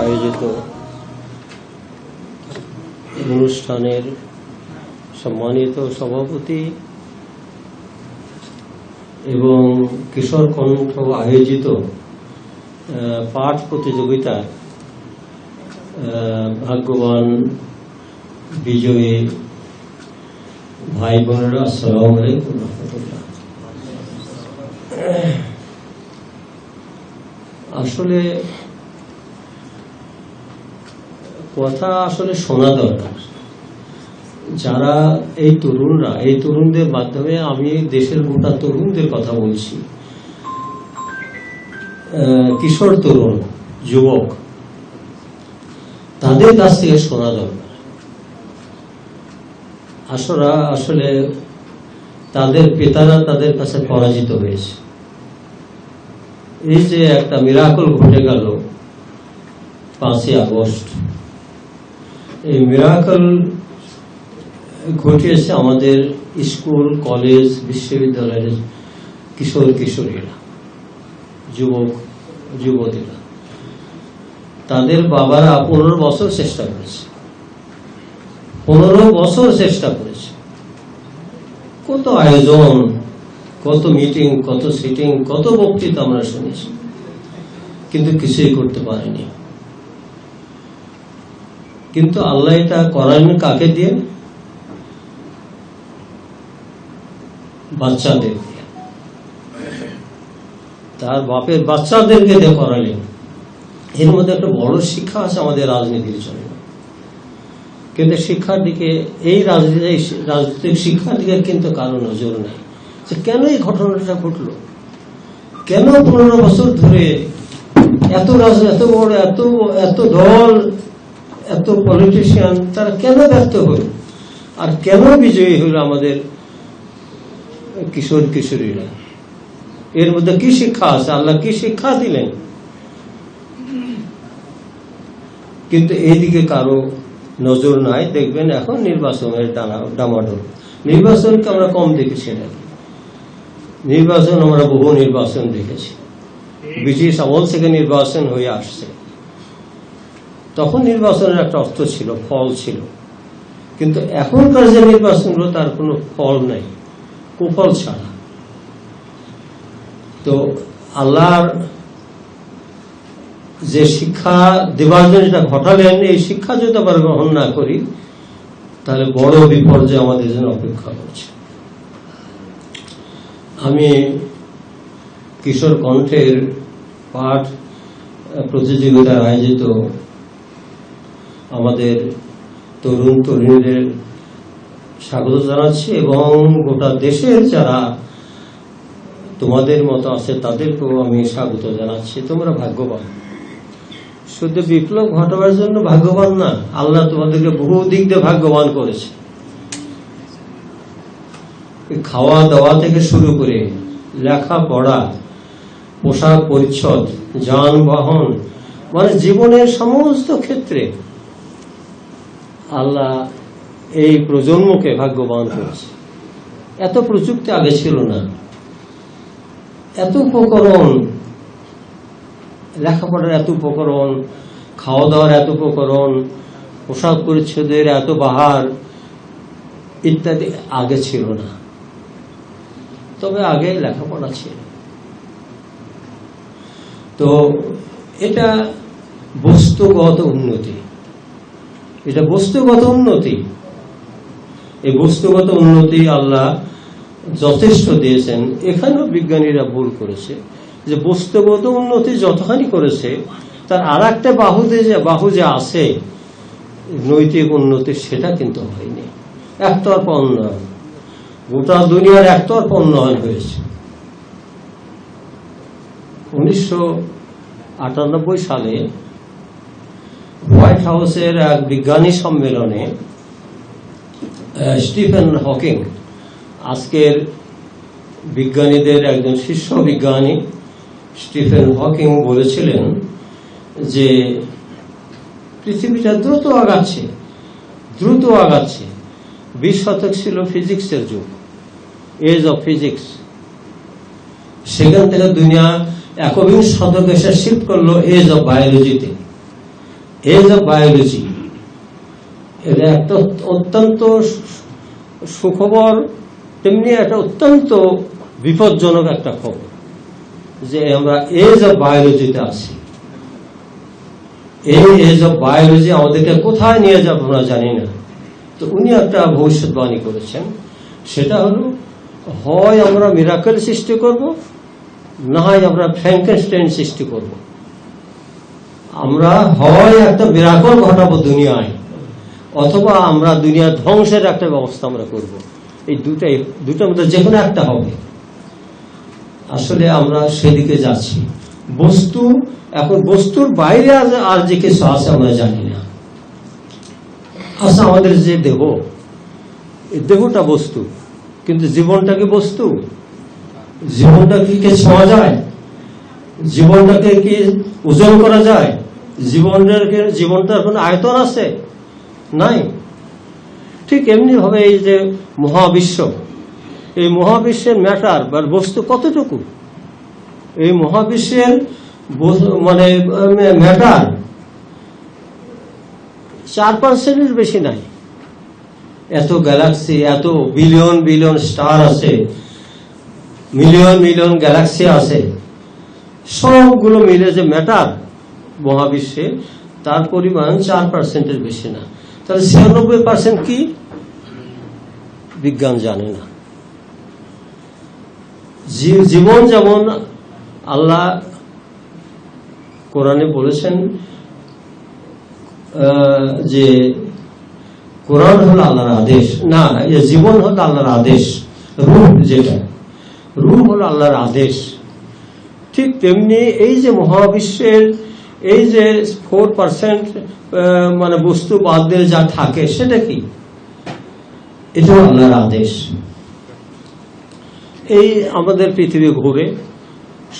আয়োজিত অনুষ্ঠানের সম্মানিত সভাপতি এবং কিশোর কণ্ঠ আয়োজিত পাঠ প্রতিযোগিতার আহ, ভাগ্যবান বিজয়ী ভাই বোনেরা আসসালামু আলাইকুম রহমতুল্লাহ। আসলে কথা আসলে শোনা দরকার। যারা এই তরুণরা, এই তরুণদের মাধ্যমে আমি দেশের গোটা তরুণদের কথা বলছি। কিশোর তরুণ, যুবক, তাদের কাছ থেকে শোনা দরকার। আসরা আসলে তাদের, পিতারা তাদের কাছে পরাজিত হয়েছে। এই যে একটা মিরাকল ঘটে গেল পাঁচই আগস্ট। এই মিরাকল ঘটিয়েছে আমাদের স্কুল, কলেজ, বিশ্ববিদ্যালয়ের কিশোর কিশোরীরা, যুবক, যুবতীরা। তাদের বাবারা পনেরো বছর চেষ্টা করেছে। পনেরো বছর চেষ্টা করেছে। কত আয়োজন কত মিটিং, কত সিটিং কত বক্তৃতা আমরা শুনেছি। কিন্তু কিছুই করতে পারেনি। কিন্তু আল্লাহ এটা করান কাকে দিয়ে? বাচ্চাদের তার বাপের বাচ্চাদেরকে দিয়ে করালেন এর মধ্যে একটা বড় শিক্ষা আছে আমাদের রাজনীতির জন্য। কিন্তু শিক্ষার দিকে, এই রাজনীতি, রাজনৈতিক শিক্ষার দিকে কিন্তু কারও নজর নেই। যে কেন এই ঘটনাটা ঘটলো? কেন পনেরো বছর ধরে এত রাজ, এত বড়, এত এত দল, এত পলিটিশিয়ান তারা কেন ব্যর্থ হল? আর কেন বিজয়ী হল আমাদের কিশোর কিশোরীরা? এর মধ্যে কি শিক্ষা আছে? আল্লাহ কি শিক্ষা দিলেন? কিন্তু এইদিকে কারও নজর নাই। দেখবেন এখন নির্বাচনের ডানা ডামাডোল। নির্বাচনকে আমরা কম দেখেছি নাকি নির্বাচন আমরা বহু নির্বাচন দেখেছি। ব্রিটিশ আমল থেকে নির্বাচন হয়ে আসছে। তখন নির্বাচনের একটা অর্থ ছিল ফল ছিল। কিন্তু এখনকার যে নির্বাচনগুলো তার কোনো ফল নেই কুফল ছাড়া। তো আল্লাহর যে শিক্ষা দেবার জন্য যেটা ঘটালেন এই শিক্ষা যদি আবার গ্রহণ না করি তাহলে বড় বিপর্যয় আমাদের জন্য অপেক্ষা করছে। আমি কিশোর কণ্ঠের পাঠ প্রতিযোগিতায় আয়োজিত আমাদের তরুণ তরুণীদের স্বাগত জানাচ্ছি এবং গোটা দেশের যারা তোমাদের মতো আছে তাদেরকেও আমি স্বাগত জানাচ্ছি। তোমরা ভাগ্যবান। শুধু বিপ্লব ঘটাবার জন্য ভাগ্যবান না, আল্লাহ তোমাদেরকে বহু দিক দিয়ে ভাগ্যবান করেছে। খাওয়া দাওয়া থেকে শুরু করে লেখা পড়া পোশাক পরিচ্ছদ, যানবাহন মানে জীবনের সমস্ত ক্ষেত্রে আল্লাহ এই প্রজন্মকে ভাগ্যবান করেছে। এত প্রযুক্তি আগে ছিল না। এত উপকরণ, লেখাপড়ার এত উপকরণ খাওয়া দাওয়ার এত উপকরণ, পোশাক পরিচ্ছদের এত বাহার ইত্যাদি আগে ছিল না। তবে আগে লেখাপড়া ছিল। তো এটা বস্তুগত উন্নতি। এটা বস্তুগত উন্নতি। এই বস্তুগত উন্নতি আল্লাহ যথেষ্ট দিয়েছেন। এখানেও বিজ্ঞানীরা ভুল করেছে যে বস্তুগত উন্নতি যতখানি করেছে, তার আর একটা বাহুতে যে বাহু যে আছে, নৈতিক উন্নতি সেটা কিন্তু হয়নি। একতরফা উন্নয়ন গোটা দুনিয়ার একতরফা উন্নয়ন হয়েছে। উনিশশো আটানব্বই সালে হোয়াইট হাউসের এক বিজ্ঞানী সম্মেলনে স্টিফেন হকিং, আজকের বিজ্ঞানীদের একজন শীর্ষ বিজ্ঞানী, স্টিফেন হকিং বলেছিলেন যে পৃথিবীটা দ্রুত আগাচ্ছে দ্রুত আগাচ্ছে। বিশ শতক ছিল ফিজিক্সের যুগ এজ অফ ফিজিক্স সেখান থেকে দুনিয়া একবিংশ শতক এসে শিফট করল এজ অফ বায়োলজিতে এজ অফ বায়োলজি এটা একটা অত্যন্ত সুখবর, তেমনি একটা অত্যন্ত বিপজ্জনক একটা খবর, যে আমরা এজ অফ বায়োলজিতে আছি। এই এজ অফ বায়োলজি আমাদেরকে কোথায় নিয়ে যাবে আমরা জানি না। তো উনি একটা ভবিষ্যৎবাণী করেছেন। সেটা হলো, হয় আমরা মিরাকেল সৃষ্টি করব, না হয় আমরা ফ্র্যাঙ্কেনস্টাইন সৃষ্টি করব। আমরা হয় একটা মিরাকল ঘটাবো দুনিয়ায়, অথবা আমরা দুনিয়া ধ্বংসের একটা ব্যবস্থা আমরা করব। এই দুটাই, দুটার মধ্যে যে কোনো একটা হবে। আসলে আমরা সেদিকে যাচ্ছি। বস্তু, এখন বস্তুর বাইরে আর যে কিছু আছে আমরা জানি না। আচ্ছা আমাদের যে দেহ, এই দেহটা বস্তু, কিন্তু জীবনটা কি বস্তু? জীবনটাকে কি ছোঁয়া যায়? জীবনটাকে কি ওজন করা যায়? জীবনটাকে জীবনটার কোনো আয়তন আছে? নাই। ঠিক এমনি ভাবে এই যে মহাবিশ্ব, এই মহাবিশ্বের ম্যাটার বা বস্তু কতটুকু? এই মহাবিশ্বের মানে ম্যাটার চার পার্সেন্টের বেশি নাই। এত গ্যালাক্সি এত বিলিয়ন বিলিয়ন স্টার আছে মিলিয়ন মিলিয়ন গ্যালাক্সি আছে। সবগুলো মিলে যে ম্যাটার মহাবিশ্বে তার পরিমাণ চার পার্সেন্টের বেশি না। তাহলে ছিয়ানব্বই পার্সেন্ট কি? বিজ্ঞান জানে না। জীবন যেমন আল্লাহ কোরআনে বলেছেন যে কোরআন হলো আল্লাহর আদেশ। না এ জীবন হলো আল্লাহর আদেশ। রূপ যেটা। রূপ হলো আল্লাহর আদেশ। ঠিক তেমনি এই যে মহাবিশ্বের এই যে ফোর পার্সেন্ট মানে বস্তু বাদ দিলে যা থাকে, সেটা কি? এটাও আল্লাহর আদেশ। এই আমাদের পৃথিবী ঘুরে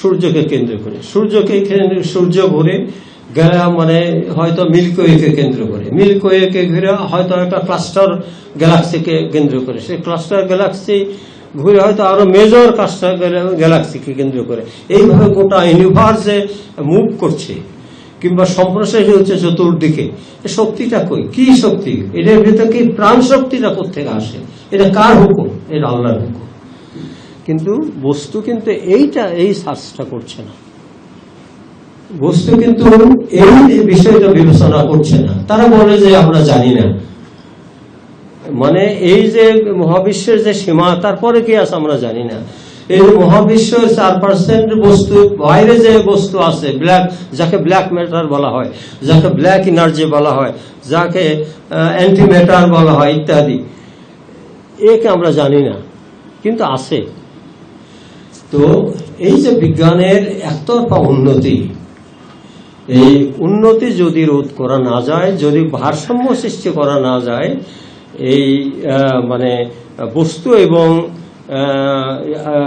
সূর্যকে কেন্দ্র করে। সূর্যকে সূর্য ঘুরে গেলা মানে হয়তো মিল্কওয়েকে কেন্দ্র করে। মিল্কওয়েকে ঘুরে হয়তো একটা ক্লাস্টার গ্যালাক্সিকে কেন্দ্র করে। সেই ক্লাস্টার গ্যালাক্সি ঘুরে হয়তো আরও মেজর ক্লাস্টার গ্যালাক্সিকে কেন্দ্র করে। এইভাবে গোটা ইউনিভার্সে মুভ করছে। কিংবা সম্প্রসারিত হচ্ছে চতুর্দিকে। শক্তিটা কই? কি শক্তি? এটার ভিতরে কি প্রাণ শক্তিটা কোথেকে আসে? এটা কার হুকুম? এটা আল্লাহর হুকুম। কিন্তু বস্তু কিন্তু এইটা, এই সার্চটা করছে না। বস্তু কিন্তু এই বিষয়টা বিবেচনা করছে না। তারা বলে যে আমরা জানি না। মানে এই যে মহাবিশ্বের যে সীমা, তারপরে কি আছে আমরা জানি না। এই যে মহাবিশ্ব চার পার্সেন্ট বস্তু, বাইরে যে বস্তু আছে ব্ল্যাক যাকে ব্ল্যাক ম্যাটার বলা হয়, যাকে ব্ল্যাক এনার্জি বলা হয়, যাকে অ্যান্টি ম্যাটার বলা হয়, ইত্যাদি, একে আমরা জানি না। কিন্তু আছে। তো এই যে বিজ্ঞানের একতরফা উন্নতি এই উন্নতি যদি রোধ করা না যায়, যদি ভারসাম্য সৃষ্টি করা না যায়, এই মানে বস্তু এবং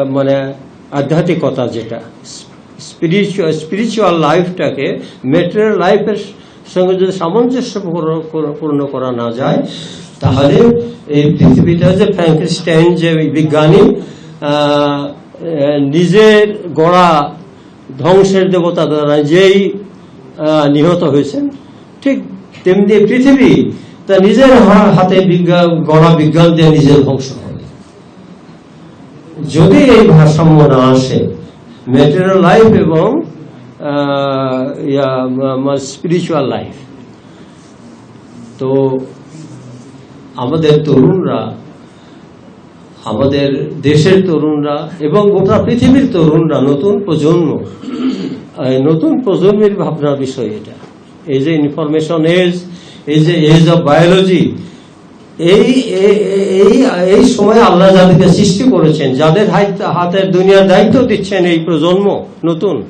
মানে আধ্যাত্মিকতা যেটা স্পিরিচুয়াল স্পিরিচুয়াল লাইফটাকে মেটেরিয়াল লাইফের সঙ্গে যদি সামঞ্জস্য পূর্ণ- পূর্ণ করা না যায়, তাহলে এই পৃথিবীটা যে ফ্র্যাঙ্কস্টাইন যে বিজ্ঞানী নিজের গড়া ধ্বংসের দেবতা দ্বারা যেই নিহত হয়েছেন। ঠিক তেমনি পৃথিবী তা নিজের হাতে বিজ্ঞান, গড়া বিজ্ঞান দিয়ে নিজের ধ্বংস হবে। যদি এই ভারসাম্য না আসে ম্যাটেরিয়াল লাইফ এবং স্পিরিচুয়াল লাইফ তো আমাদের তরুণরা, আমাদের দেশের তরুণরা এবং গোটা পৃথিবীর তরুণরা, নতুন প্রজন্ম নতুন প্রজন্মের ভাবনার বিষয় এটা। এই যে ইনফরমেশন এজ এই যে এজ অফ বায়োলজি এই এই এই সময় আল্লাহ যাদেরকে সৃষ্টি করেছেন, যাদের হাত- হাতের দুনিয়ার দায়িত্ব দিচ্ছেন এই প্রজন্ম, নতুন,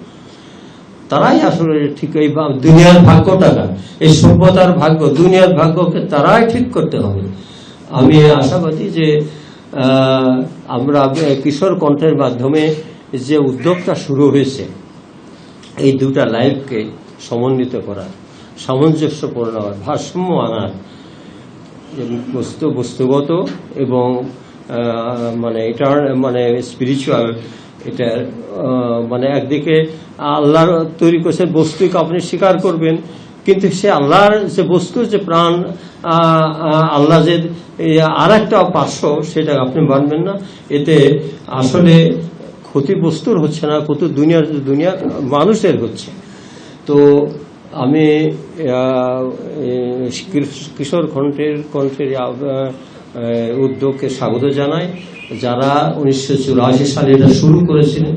তারাই আসলে ঠিক এই দুনিয়ার ভাগ্যটাকা এই সভ্যতার ভাগ্য, দুনিয়ার ভাগ্যকে তারাই ঠিক করতে হবে। আমি আশাবাদী যে আমরা কিশোর কণ্ঠের মাধ্যমে যে উদ্যোগটা শুরু হয়েছে এই দুটা লাইফকে সমন্বিত করার সামঞ্জস্যপূর্ণ ভারসাম্য আনার বস্তু, বস্তুগত এবং মানে এটা মানে স্পিরিচুয়াল এটা মানে একদিকে আল্লাহর তৈরি করেছেন বস্তুকে আপনি স্বীকার করবেন, কিন্তু সে আল্লাহর যে বস্তুর যে প্রাণ আল্লাহ যে আর একটা পার্শ্ব সেটা আপনি মানবেন না। এতে আসলে ক্ষতি বস্তুর হচ্ছে না ক্ষতি দুনিয়ার দুনিয়ার মানুষের হচ্ছে। তো আমি কিশোর কণ্ঠের কণ্ঠের উদ্যোগকে স্বাগত জানাই। যারা উনিশশো চুরাশি সালে এটা শুরু করেছিলেন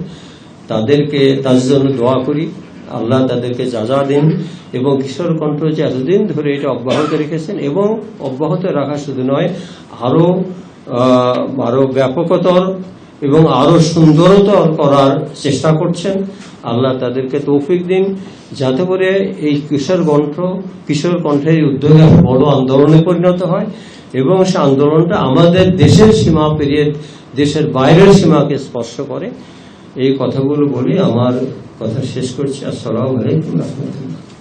তাদেরকে তাদের জন্য দোয়া করি। আল্লাহ তাদেরকে যা যা দিন। এবং কিশোর কণ্ঠ যে এতদিন ধরে এটা অব্যাহত রেখেছেন এবং অব্যাহত রাখা শুধু নয় আরও আহ, আরও ব্যাপকতর এবং আরও সুন্দরতর করার চেষ্টা করছেন। আল্লাহ তাদেরকে তৌফিক দিন। যাতে করে এই কিশোর কণ্ঠ, কিশোর কণ্ঠের উদ্যোগে বড় আন্দোলনে পরিণত হয় এবং সে আন্দোলনটা আমাদের দেশের সীমা পেরিয়ে দেশের বাইরের সীমাকে স্পর্শ করে। এই কথাগুলো বলে, আমার কথা শেষ করছি। আসসালামু আলাইকুম। রহমতুল্লাহ